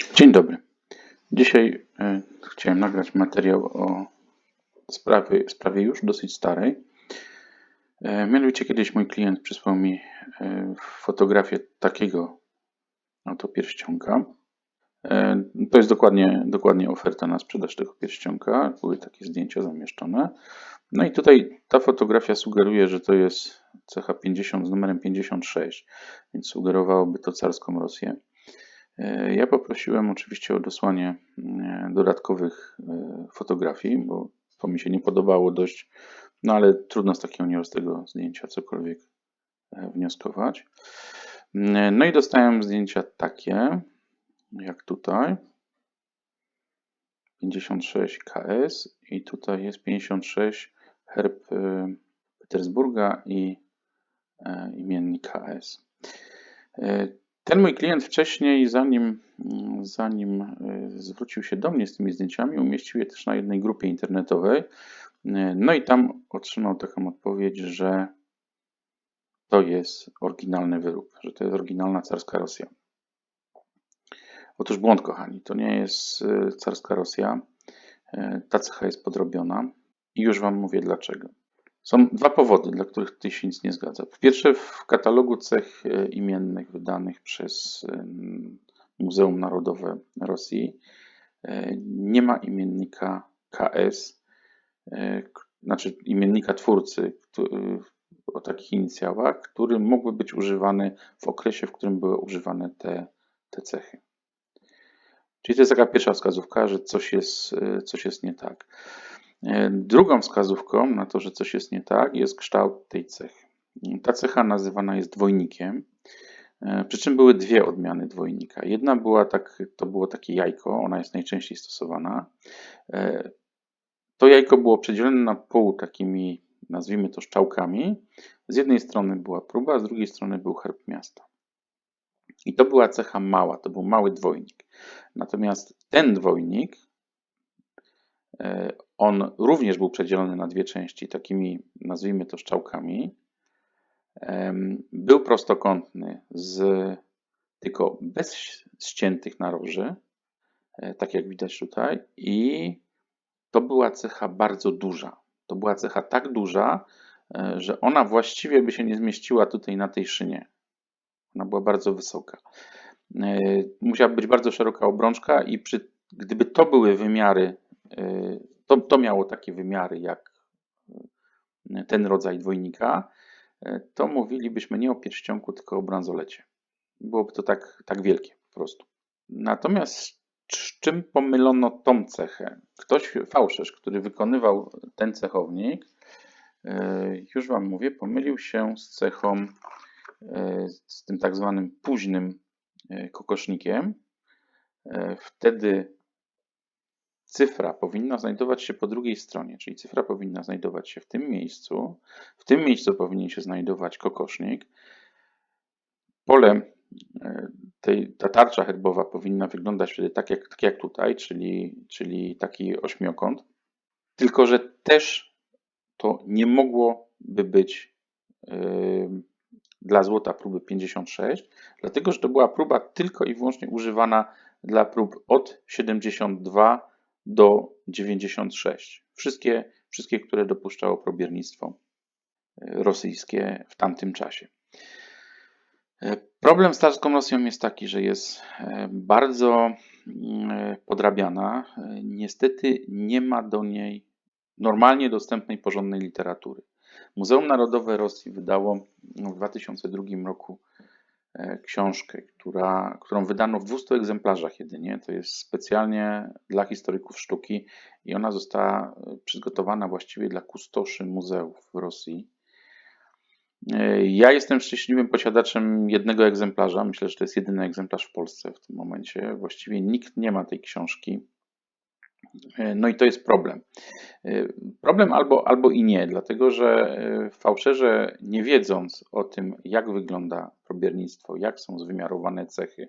Dzień dobry. Dzisiaj e, chciałem nagrać materiał o sprawie, sprawie już dosyć starej. E, mianowicie kiedyś mój klient przysłał mi e, fotografię takiego oto pierścionka. To jest dokładnie, dokładnie oferta na sprzedaż tego pierścionka. Były takie zdjęcia zamieszczone. No i tutaj ta fotografia sugeruje, że to jest CH50 z numerem 56, więc sugerowałoby to carską Rosję. E, Ja poprosiłem oczywiście o dosłanie e, dodatkowych e, fotografii, bo to mi się nie podobało dość, no ale trudno z takiego nieostego zdjęcia cokolwiek wnioskować. No i dostałem zdjęcia takie, jak tutaj. 56 KS i tutaj jest 56 herb Petersburga i imiennik KS. Ten mój klient wcześniej, zanim, mm, zanim e, zwrócił się do mnie z tymi zdjęciami, umieścił je też na jednej grupie internetowej. E, No i tam otrzymał taką odpowiedź, że to jest oryginalny wyrób, że to jest oryginalna carska Rosja. Otóż błąd, kochani, to nie jest e, carska Rosja. Ta cecha jest podrobiona i już Wam mówię dlaczego. Są dwa powody, dla których tutaj się nic nie zgadza. Po pierwsze, w katalogu cech e, imiennych wydanych przez Muzeum Narodowe Rosji e, nie ma imiennika KS, e, znaczy imiennika twórcy o takich inicjałach, który mógłby być używany w okresie, w którym były używane te, te cechy. Czyli to jest taka pierwsza wskazówka, że coś jest, coś jest nie tak. E, Drugą wskazówką na to, że coś jest nie tak, jest kształt tej cechy. Ta cecha nazywana jest dwojnikiem, e, przy czym były dwie odmiany dwojnika. Jedna była tak, to było takie jajko, ona jest najczęściej stosowana. E, To jajko było przedzielone na pół takimi, nazwijmy to szczałkami. Z jednej strony była próba, z drugiej strony był herb miasta. I to była cecha mała, to był mały dwojnik. Natomiast ten dwojnik, on również był przedzielony na dwie części, takimi nazwijmy to szczałkami. Był prostokątny, z, tylko bez ściętych naroży, e, tak jak widać tutaj, i to była cecha bardzo duża. To była cecha tak duża, e, że ona właściwie by się nie zmieściła tutaj na tej szynie. Ona była bardzo wysoka. E, Musiała być bardzo szeroka obrączka i przy, gdyby to były wymiary, e, to, to miało takie wymiary jak e, ten rodzaj dwojnika, e, to mówilibyśmy nie o pierścionku, tylko o bransolecie. Byłoby to tak, tak wielkie po prostu. Natomiast z czym pomylono tą cechę? Ktoś, fałszerz, który wykonywał ten cechownik, już Wam mówię, pomylił się z cechą, z tym tak zwanym późnym kokosznikiem. Wtedy cyfra powinna znajdować się po drugiej stronie, czyli cyfra powinna znajdować się w tym miejscu. W tym miejscu powinien się znajdować kokosznik. Pole, e, tej, ta tarcza herbowa powinna wyglądać wtedy tak jak, tak jak tutaj, czyli, czyli taki ośmiokąt. Tylko, że też to nie mogłoby być yy, dla złota próby 56, dlatego że to była próba tylko i wyłącznie używana dla prób od 72 do 96. Wszystkie, wszystkie które dopuszczało probiernictwo yy, rosyjskie w tamtym czasie. E, Problem z carską Rosją jest taki, że jest e, bardzo mm, podrabiana. E, Niestety nie ma do niej normalnie dostępnej, porządnej literatury. Muzeum Narodowe Rosji wydało w 2002 roku e, książkę, która, którą wydano w 200 egzemplarzach jedynie. To jest specjalnie dla historyków sztuki i ona została e, przygotowana właściwie dla kustoszy muzeów w Rosji. E, Ja jestem szczęśliwym posiadaczem jednego egzemplarza. Myślę, że to jest jedyny egzemplarz w Polsce w tym momencie. Właściwie nikt nie ma tej książki. E, No i to jest problem. E, Problem albo, albo i nie, dlatego że e, fałszerze, nie wiedząc o tym, jak wygląda probiernictwo, jak są zwymiarowane cechy,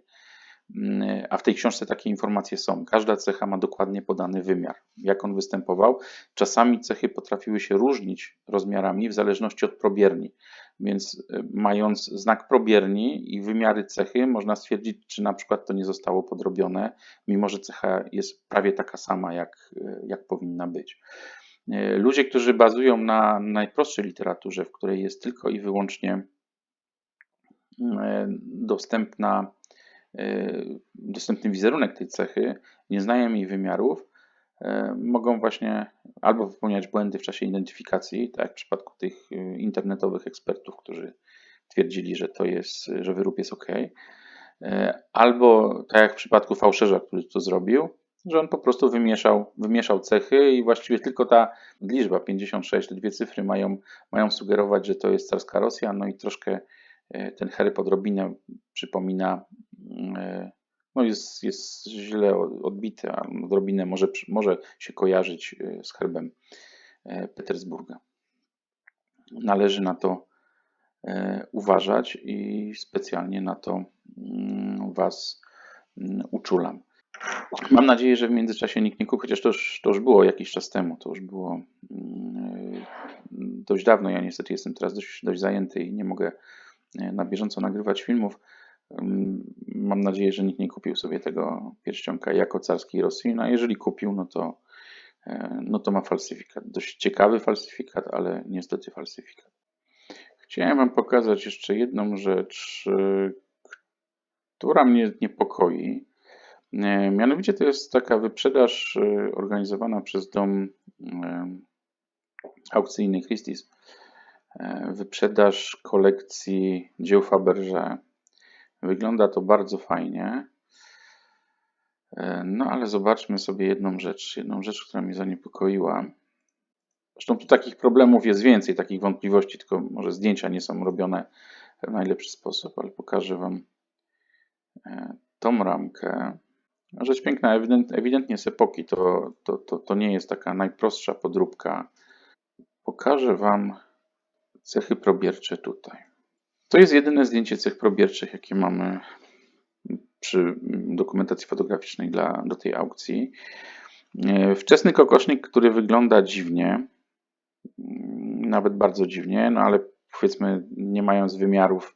mm, a w tej książce takie informacje są. Każda cecha ma dokładnie podany wymiar, jak on występował. Czasami cechy potrafiły się różnić rozmiarami w zależności od probierni. Więc e, mając znak probierni i wymiary cechy, można stwierdzić, czy na przykład to nie zostało podrobione, mimo że cecha jest prawie taka sama, jak, e, jak powinna być. E, ludzie, którzy bazują na najprostszej literaturze, w której jest tylko i wyłącznie dostępna, dostępny wizerunek tej cechy, nie znają jej wymiarów, mogą właśnie albo popełniać błędy w czasie identyfikacji, tak jak w przypadku tych y, internetowych ekspertów, którzy twierdzili, że to jest, że wyrób jest ok, e, albo tak jak w przypadku fałszerza, który to zrobił, że on po prostu wymieszał, wymieszał cechy i właściwie tylko ta liczba 56, te dwie cyfry mają, mają sugerować, że to jest carska Rosja, no i troszkę e, ten herb odrobinę przypomina e, no jest, jest źle odbity, a odrobinę może, może się kojarzyć e, z herbem e, Petersburga. Należy na to e, uważać i specjalnie na to mm, Was mm, uczulam. Mam nadzieję, że w międzyczasie nikt nie kupi, chociaż to już, to już było jakiś czas temu, to już było mm, dość dawno. Ja niestety jestem teraz dość, dość zajęty i nie mogę na bieżąco nagrywać filmów. Mam nadzieję, że nikt nie kupił sobie tego pierścionka jako carskiej Rosji. No a jeżeli kupił, no to, e, no to ma falsyfikat. Dość ciekawy falsyfikat, ale niestety falsyfikat. Chciałem Wam pokazać jeszcze jedną rzecz, e, która mnie niepokoi. E, mianowicie to jest taka wyprzedaż organizowana przez dom aukcyjny Christie's. Wyprzedaż kolekcji dzieł Faberge Wygląda to bardzo fajnie. E, no ale zobaczmy sobie jedną rzecz, jedną rzecz, która mnie zaniepokoiła. Zresztą tu takich problemów jest więcej, takich wątpliwości, tylko może zdjęcia nie są robione w najlepszy sposób, ale pokażę Wam e, tą ramkę. Rzecz piękna, ewidentnie z epoki, to, to, to, to nie jest taka najprostsza podróbka. Pokażę Wam cechy probiercze tutaj. To jest jedyne zdjęcie cech probierczych, jakie mamy przy dokumentacji fotograficznej dla, do tej aukcji. E, wczesny kokosznik, który wygląda dziwnie, nawet bardzo dziwnie, no ale powiedzmy, nie mając wymiarów,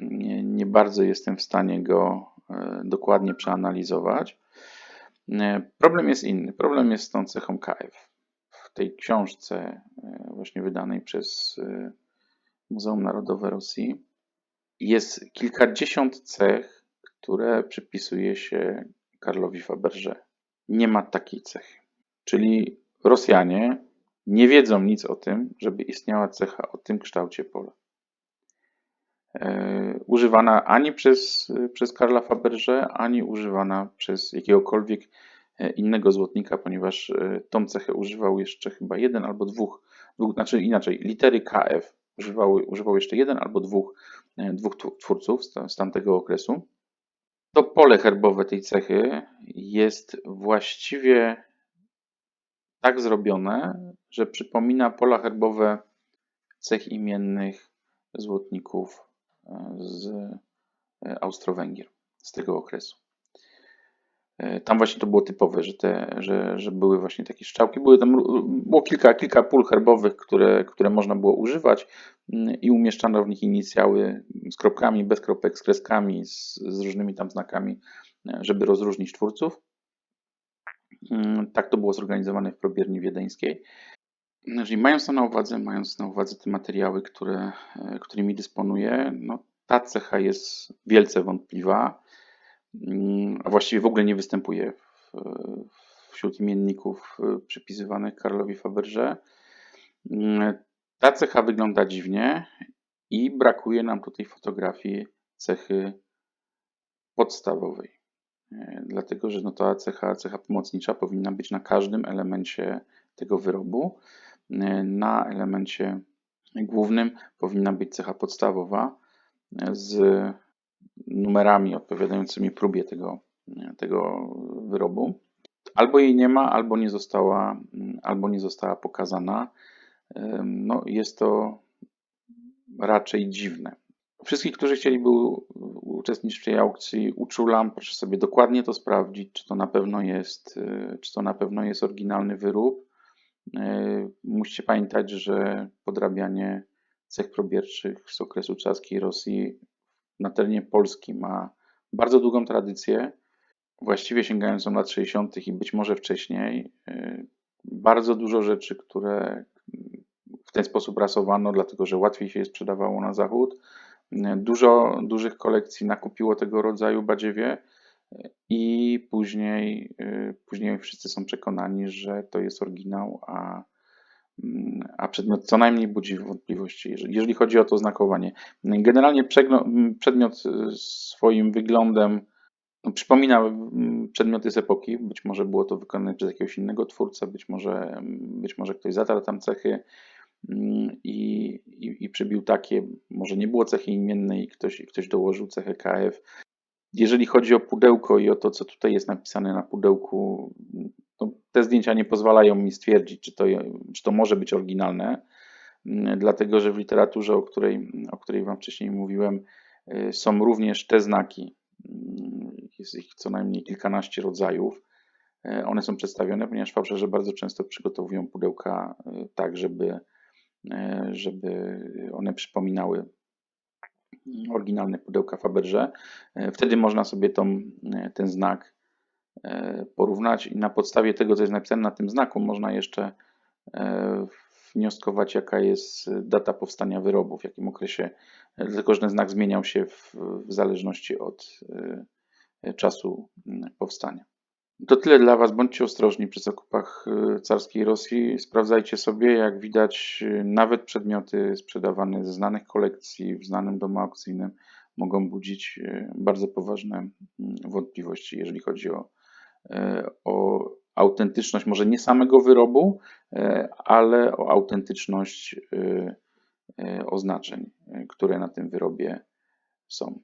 nie, nie bardzo jestem w stanie go e, dokładnie przeanalizować. E, problem jest inny. Problem jest z tą cechą KF. W tej książce, właśnie wydanej przez Muzeum Narodowe Rosji, jest kilkadziesiąt cech, które przypisuje się Karlowi Faberze. Nie ma takiej cechy. Czyli Rosjanie nie wiedzą nic o tym, żeby istniała cecha o tym kształcie pola. E, używana ani przez, przez Karla Faberże, ani używana przez jakiegokolwiek e, innego złotnika, ponieważ e, tą cechę używał jeszcze chyba jeden albo dwóch, dwóch znaczy inaczej, litery KF używał, używał jeszcze jeden albo dwóch, e, dwóch twórców z, tamtego okresu. To pole herbowe tej cechy jest właściwie tak zrobione, że przypomina pola herbowe cech imiennych złotników e, z e, Austro-Węgier, z tego okresu. E, tam właśnie to było typowe, że, te, że, że były właśnie takie strzałki. Były tam, było kilka, kilka pól herbowych, które, które można było używać mm, i umieszczano w nich inicjały z kropkami, bez kropek, z kreskami, z, z różnymi tam znakami, e, żeby rozróżnić twórców. Mm, tak to było zorganizowane w probierni wiedeńskiej. Jeżeli mając to na uwadze, mając na uwadze te materiały, które, e, którymi dysponuję, no, ta cecha jest wielce wątpliwa a właściwie w ogóle nie występuje wśród imienników y, przypisywanych Karlowi Faberze. Mm, ta cecha wygląda dziwnie i brakuje nam tutaj fotografii cechy podstawowej. E, dlatego, że no ta cecha, cecha pomocnicza powinna być na każdym elemencie tego wyrobu. E, na elemencie głównym powinna być cecha podstawowa z numerami odpowiadającymi próbie tego, tego wyrobu. Albo jej nie ma, albo nie została, albo nie została pokazana. No, jest to raczej dziwne. Wszystkich, którzy chcieliby uczestniczyć w tej aukcji, uczulam, proszę sobie dokładnie to sprawdzić, czy to na pewno jest, czy to na pewno jest oryginalny wyrób. Musicie pamiętać, że podrabianie cech probierczych z okresu carskiej Rosji na terenie Polski ma bardzo długą tradycję, właściwie sięgającą lat 60. i być może wcześniej. Y, Bardzo dużo rzeczy, które w ten sposób rasowano, dlatego że łatwiej się je sprzedawało na zachód. Dużo dużych kolekcji nakupiło tego rodzaju badziewie y, i później, y, później wszyscy są przekonani, że to jest oryginał, a, a przedmiot co najmniej budzi wątpliwości, jeżeli, chodzi o to znakowanie. Generalnie przedmiot y, swoim wyglądem no, przypomina przedmioty z epoki. Być może było to wykonane przez jakiegoś innego twórcę, być może, być może ktoś zatarł tam cechy mm, i, i, i przybił takie. Może nie było cechy imiennej ktoś, ktoś dołożył cechę KF. Jeżeli chodzi o pudełko i o to, co tutaj jest napisane na pudełku, no, te zdjęcia nie pozwalają mi stwierdzić, czy to, czy to może być oryginalne, mm, dlatego że w literaturze, o której, o której Wam wcześniej mówiłem, y, są również te znaki. Mm, Jest ich co najmniej kilkanaście rodzajów. Y, One są przedstawione, ponieważ fałszerze bardzo często przygotowują pudełka y, tak, żeby, żeby one przypominały oryginalne pudełka Faberże. Wtedy można sobie tą, ten znak porównać i na podstawie tego, co jest napisane na tym znaku, można jeszcze e, wnioskować, jaka jest data powstania wyrobu, w jakim okresie, e, dlatego że ten znak zmieniał się w, w zależności od e, czasu powstania. To tyle dla Was. Bądźcie ostrożni przy zakupach carskiej Rosji. Sprawdzajcie sobie, jak widać, nawet przedmioty sprzedawane ze znanych kolekcji w znanym domu aukcyjnym mogą budzić bardzo poważne wątpliwości, jeżeli chodzi o, e, o autentyczność, może nie samego wyrobu, e, ale o autentyczność e, oznaczeń, które na tym wyrobie są.